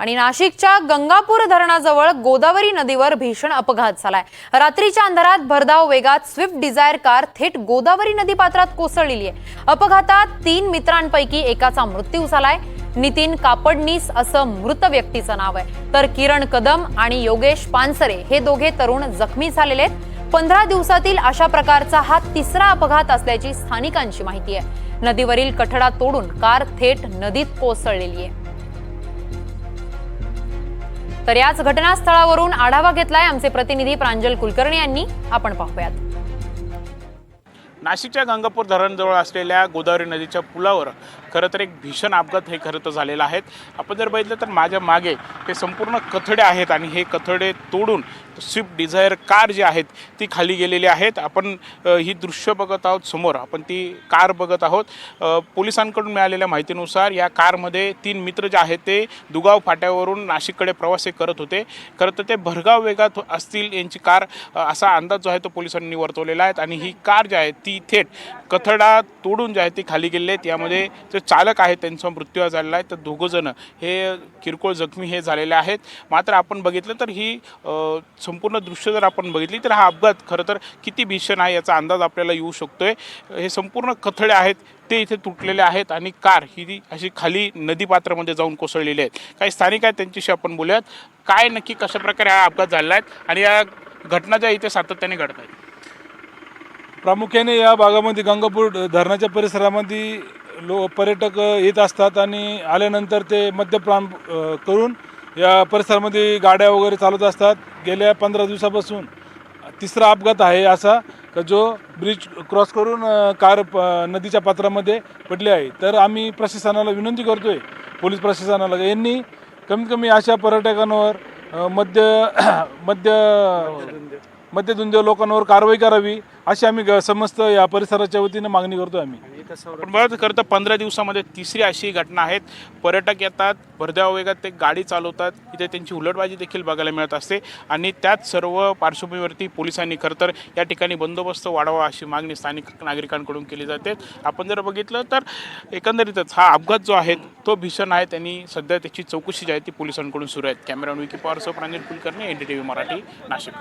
आणि नाशिकच्या गंगापूर धरणाजवळ गोदावरी नदीवर भीषण अपघात झालाय. रात्रीच्या अंधारात भरधाव वेगात स्विफ्ट डिझायर कार थेट गोदावरी नदी पात्रात कोसळलेली आहे. अपघातात तीन मित्रांपैकी एकाचा मृत्यू झालाय. नितीन कापडनीस असं मृत व्यक्तीचं नाव आहे. तर किरण कदम आणि योगेश पानसरे हे दोघे तरुण जखमी झालेले आहेत. पंधरा दिवसातील अशा प्रकारचा हा तिसरा अपघात असल्याची स्थानिकांची माहिती आहे. नदीवरील कठडा तोडून कार थेट नदीत कोसळलेली आहे. तर याच घटनास्थळावरून आढावा घेतलाय आमचे प्रतिनिधी प्रांजल कुलकर्णी यांनी. आपण पाहूयात. नाशिकच्या गंगापूर धरणजवळ असलेल्या गोदावरी नदीच्या पुलावर खरं तर एक भीषण अपघात हे खरं तर झालेला आहे. आपण जर बघितलं तर माझ्या मागे हे संपूर्ण कथडे आहेत आणि हे कथडे तोडून स्विफ्ट डिझायर कार जी आहेत ती खाली गेलेली आहेत. आपण ही दृश्य बघत आहोत समोर. आपण ती कार बघत आहोत. पोलिसांकडून मिळालेल्या माहितीनुसार या कारमध्ये तीन मित्र जे आहेत ते दुगाव फाट्यावरून नाशिककडे प्रवास हे करत होते. खरं तर ते भरगाव वेगात असतील यांची कार असा अंदाज जो आहे तो पोलिसांनी वर्तवलेला आहे. आणि ही कार जी आहे ती थेट कथडा तोडून जे आहे ती खाली गेलेली आहेत. यामध्ये जे चालक आहेत त्यांचा मृत्यू झालेला आहे. तर दोघंजणं हे किरकोळ जखमी हे झालेले आहेत. मात्र आपण बघितलं तर ही संपूर्ण दृश्य जर आपण बघितली तर हा अपघात खरं तर किती भीषण आहे याचा अंदाज आपल्याला येऊ शकतो आहे हे संपूर्ण कथडे आहेत ते इथे तुटलेले आहेत आणि कार ही अशी खाली नदीपात्रामध्ये जाऊन कोसळलेली आहेत. काही स्थानिक आहेत त्यांच्याशी आपण बोलूयात. काय नक्की कशा प्रकारे हा अपघात झालेला आहे आणि या घटना ज्या इथे सातत्याने घडत आहेत प्रामुख्याने या भागामध्ये गंगापूर धरणाच्या परिसरामध्ये लो पर्यटक येत असतात आणि आल्यानंतर ते मद्यपान करून या परिसरामध्ये गाड्या वगैरे चालवत असतात. गेल्या पंधरा दिवसापासून तिसरा अपघात आहे असा का जो ब्रिज क्रॉस करून कार प नदीच्या पात्रामध्ये पडली आहे. तर आम्ही प्रशासनाला विनंती करतोय पोलीस प्रशासनाला यांनी कमीत कमी अशा पर्यटकांवर मद्य मद्य मध्यधुंद लोकांवर कारवाई करावी अशी आम्ही ग- समस्त या परिसराच्या वतीनं मागणी करतो आम्ही. पण बघा खरं तर पंधरा दिवसामध्ये तिसरी अशी घटना आहेत पर्यटक येतात भरधाव वेगात ते गाडी चालवतात. इथे त्यांची उलटबाजी देखील बघायला मिळत असते. आणि त्याच सर्व पार्श्वभूमीवरती पोलिसांनी खरं तर या ठिकाणी बंदोबस्त वाढवा अशी मागणी स्थानिक नागरिकांकडून केली जाते. आपण जर बघितलं तर एकंदरीतच हा अपघात जो आहे तो भीषण आहे. त्यांनी सध्या त्याची चौकशी जी आहे ती पोलिसांकडून सुरू आहे. Camera Vicky पॉवरसह Pranjal Kulkarni N D T V Marathi Nashik.